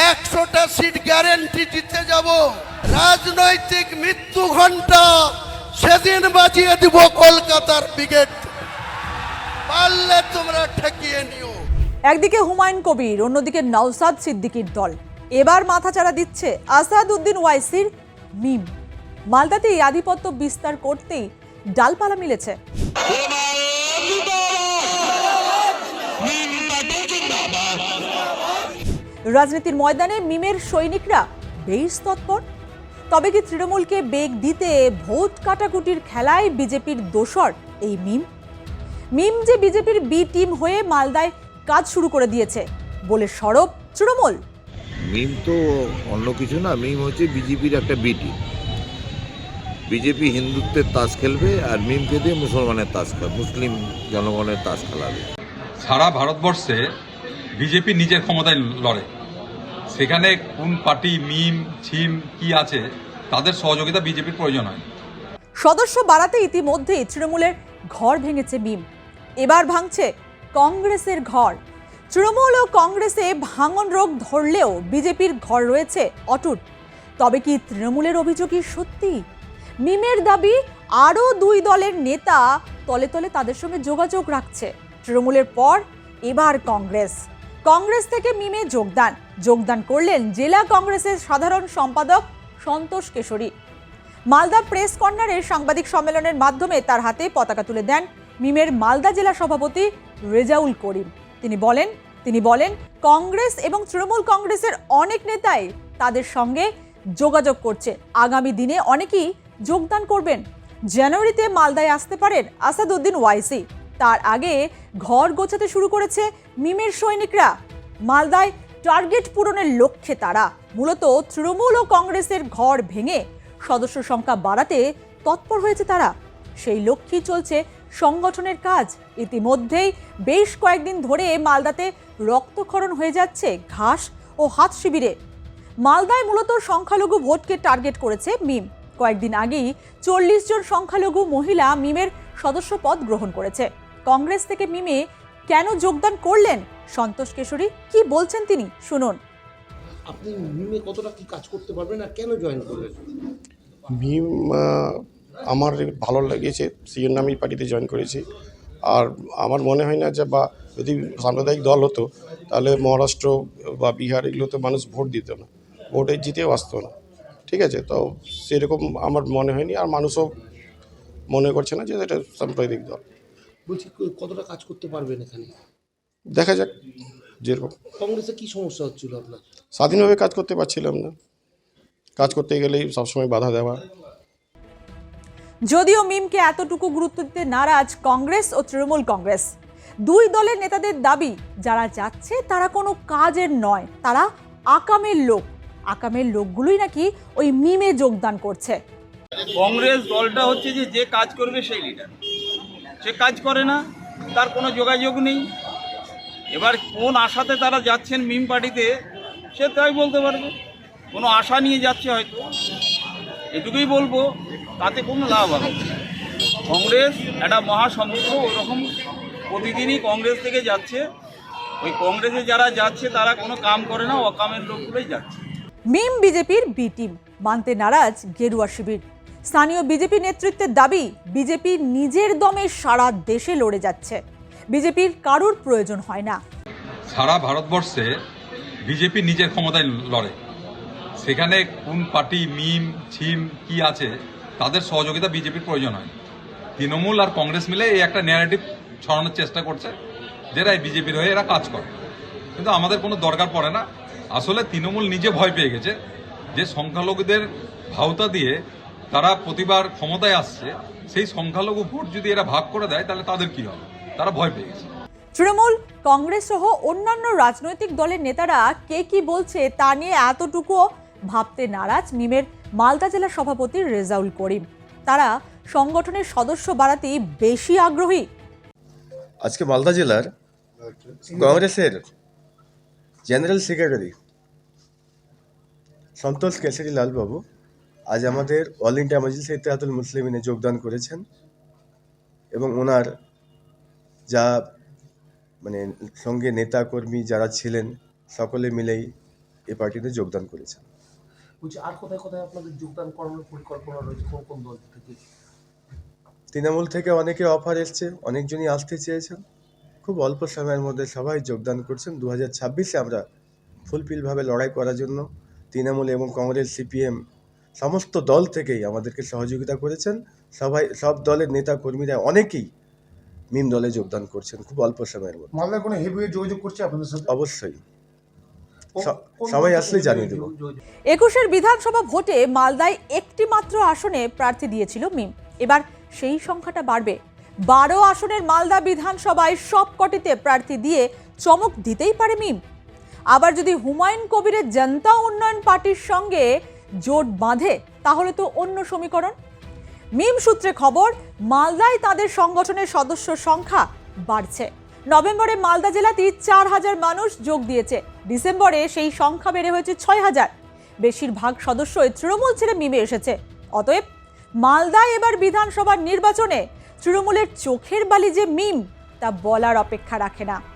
একশোটা seat guarantee দিতে যাব। রাজনৈতিক মৃত্যু ঘণ্টা সেদিন বাজিয়ে দিব কলকাতার ব্রিগেড। পারলে তোমরা ঠেকিয়ে নিও। একদিকে হুমায়ুন কবির অন্যদিকে নওসাদ সিদ্দিকীর দল। এবার মাথাচাড়া দিচ্ছে আসাদ উদ্দিন ওয়াইসির মিম। মালদাতেই আধিপত্য বিস্তার করতেই ডালপালা মিলেছে। রাজনীতির ময়দানে মিমের সৈনিকরা বেশ তৎপর। তবে কি তৃণমূলকে বেগ দিতে ভোট কাটাকুটির খেলায় বিজেপির দোসর এই মিম? মিম যে বিজেপির বি টিম হয়ে মালদায় কাজ শুরু করে দিয়েছে বলে সরব তৃণমূল। মিম তো অন্য কিছু না মিম হচ্ছে বিজেপির একটা বি টিম। বিজেপি হিন্দুত্বের তাস খেলবে আর মিমকে দিয়ে মুসলমানের তাস খেলবে মুসলিম জনগণের তাস খেলাবে। সারা ভারতবর্ষে বিজেপি নিজের ক্ষমতায় লড়ে। সেখানে কোন পার্টি, মিম, ছিম, কি আছে, তাদের সহযোগিতা বিজেপির প্রয়োজন হয়। সদস্য বাড়াতে ইতিমধ্যেই তৃণমূলের ঘর ভেঙেছে মিম। এবার ভাঙছে কংগ্রেসের ঘর। তৃণমূল ও কংগ্রেসে ভাঙন রোগ ধরলেও বিজেপির ঘর রয়েছে অটুট। তবে কি তৃণমূলের অভিযোগই সত্যি? মিমের দাবি, আরও দুই দলের নেতা তলে তলে তাদের সঙ্গে যোগাযোগ রাখছে। তৃণমূলের পর এবার কংগ্রেস। কংগ্রেস থেকে মিমে যোগদান। যোগদান করলেন জেলা কংগ্রেসের সাধারণ সম্পাদক সন্তোষ কেশরী। মালদা প্রেস কর্নারে সাংবাদিক সম্মেলনের মাধ্যমে তার হাতে পতাকা তুলে দেন মিমের মালদা জেলা সভাপতি রেজাউল করিম। তিনি বলেন তিনি বলেন, কংগ্রেস এবং তৃণমূল কংগ্রেসের অনেক নেতাই তাদের সঙ্গে যোগাযোগ করছে। আগামী দিনে অনেকেই যোগদান করবেন। জানুয়ারিতে মালদায় আসতে পারেন আসাদুদ্দিন ওয়াইসি। তার আগে ঘর গোছাতে শুরু করেছে মিমের সৈনিকরা। মালদায় টার্গেট পূরণের লক্ষ্যে তারা। মূলত তৃণমূল ও কংগ্রেসের ঘর ভেঙে সদস্য সংখ্যা বাড়াতে তৎপর হয়েছে তারা। সেই লক্ষ্যেই চলছে সংগঠনের কাজ। ইতিমধ্যেই বেশ কয়েকদিন ধরে মালদাতে রক্তক্ষরণ হয়ে যাচ্ছে ঘাস ও হাত শিবিরে। মালদায় মূলত সংখ্যালঘু ভোটকে টার্গেট করেছে মিম। কয়েকদিন আগেই চল্লিশ জন সংখ্যালঘু মহিলা মিমের সদস্য পদ গ্রহণ করেছে। কংগ্রেস থেকে মিমে কেন যোগদান করলেন? সন্তোষ কেশরী কি বলছেন তিনি? শুনুন। আপনি মিমে কতটা কি কাজ করতে পারবেন আর কেন জয়েন করলেন? আহ, আমার ভালো লেগেছে সেই জন্য আমি পার্টিতে জয়েন করেছি। আর আমার মনে হয় না যে বা যদি সাম্প্রদায়িক দল হতো তাহলে মহারাষ্ট্র বা বিহার এগুলোতে মানুষ ভোট দিত না। ভোটে জিতেও আসতো না। ঠিক আছে তো সেরকম আমার মনে হয়নি। আর মানুষও মনে করছে না যে এটা সাম্প্রদায়িক দল। বলছি কতটা কাজ করতে পারবেন এখানে? দেখা যাক যেরকম। কংগ্রেসে কি সমস্যা হচ্ছিল আপনার? স্বাধীনভাবে কাজ করতে পারছিলাম না। কাজ করতে গেলেই সবসময় বাধা দেওয়া। যদিও মিমকে এতটুকু গুরুত্ব দিতে নারাজ কংগ্রেস ও তৃণমূল কংগ্রেস দুই দলের নেতাদের দাবি যারা যাচ্ছে তারা কোনো কাজের নয় তারা আকামের লোক। আকামের লোকগুলোই নাকি ওই মিমে যোগদান করছে। কংগ্রেস দলটা হচ্ছে যে যে কাজ করবে সেই লিডার সে কাজ করে না, তার কোনো যোগাযোগ নেই। এবার কোন আশাতে তারা যাচ্ছেন মিম পার্টিতে, সে তাই বলতে পারবে। কোনো আশা নিয়ে যাচ্ছে হয়তো। এটুকুই বলব, তাতে কোনো লাভ হবে কংগ্রেস একটা মহাসমুদ্র ওরকম প্রতিদিনই কংগ্রেস থেকে যাচ্ছে। ওই কংগ্রেসে যারা যাচ্ছে, তারা কোনো কাম করে না, অকামের লোকগুলোই যাচ্ছে। মিম বিজেপির বি টিম, মানতে নারাজ গেরুয়া শিবির। স্থানীয় বিজেপি নেতৃত্বের দাবি, বিজেপি নিজের দমে সারা দেশে লড়ে যাচ্ছে। বিজেপির কারুর প্রয়োজন হয় না। সারা ভারতবর্ষে বিজেপি নিজের ক্ষমতায় লড়ে। সেখানে কোন পার্টি, মিম, ছিম, কি আছে, তাদের সহযোগিতা বিজেপির প্রয়োজন হয়। তৃণমূল আর কংগ্রেস মিলে এই একটা ন্যারেটিভ ছড়ানোর চেষ্টা করছে যেটা এই বিজেপির হয়ে এরা কাজ করে। কিন্তু আমাদের কোনো দরকার পড়ে না। আসলে তৃণমূল নিজে ভয় পেয়ে গেছে যে সংখ্যালঘুদের ভাওতা দিয়ে তারা প্রতিবার ক্ষমতায় আসছে সেই সংখ্যালঘু ভোট যদি এরা ভাগ করে দেয় তাহলে তাদের কি হবে? তারা ভয় পেয়ে গেছে। তৃণমূল কংগ্রেস সহ অন্যান্য রাজনৈতিক দলের নেতারা কে কি বলছে তা নিয়ে এতটুকুও ভাবতে নারাজ মিমের মালদা জেলা সভাপতি রেজাউল করিম। তারা সংগঠনের সদস্য বাড়াতেই বেশি আগ্রহী। আজকে মালদা জেলার কংগ্রেসের জেনারেল সেক্রেটারি সন্তোষ কেশরী লালবাবু আজ আমাদের অল ইন্ডিয়া মজলিস ইতিহাতুল মুসলিমিনে যোগদান করেছেন এবং ওনার যা মানে সঙ্গে নেতা কর্মী যারা ছিলেন সকলে মিলেই এই পার্টিতে যোগদান করেছেন। বলছি আর কোথায় কোথায় আপনাদের যোগদান করানোর পরিকল্পনা রয়েছে? কোন কোন দল থেকে? তৃণমূল থেকে অনেকে অফার এসছে অনেকজনই আসতে চেয়েছেন। খুব অল্প সময়ের মধ্যে সবাই যোগদান করছেন। দু হাজার ছাব্বিশে আমরা ফুলফিলভাবে লড়াই করার জন্য তৃণমূল এবং কংগ্রেস সিপিএম সমস্ত দল থেকেই আমাদেরকে সহযোগিতা করেছেন। সবাই সব দলের নেতা কর্মীরা অনেকেই মিম দলে যোগদান করছেন খুব অল্প সময়ের মধ্যে। মালদায় কোনো হেভিওয়েট যোগাযোগ করছে আপনাদের সাথে? অবশ্যই। সবাই আসলেই জানিয়ে দেবো? একুশের বিধানসভা ভোটে মালদায় একটি মাত্র আসনে প্রার্থী দিয়েছিল মিম। এবার সেই সংখ্যাটা বাড়বে। বারো আসনের মালদা বিধানসভায় সব কটিতে প্রার্থী দিয়ে চমক দিতেই পারে মিম। আবার যদি হুমায়ুন কবিরের জনতা উন্নয়ন পার্টির সঙ্গে জোট বাঁধে, তাহলে তো অন্য সমীকরণ। মিম সূত্রে খবর, মালদায় তাদের সংগঠনের সদস্য সংখ্যা বাড়ছে। নভেম্বরে মালদা জেলাতেই চার হাজার মানুষ যোগ দিয়েছে। ডিসেম্বরে সেই সংখ্যা বেড়ে হয়েছে ছয় হাজার। বেশিরভাগ সদস্যই তৃণমূল ছেড়ে মিমে এসেছে। অতএব মালদায় এবার বিধানসভার নির্বাচনে তৃণমূলের চোখের বালি যে মিম, তা বলার অপেক্ষা রাখে না।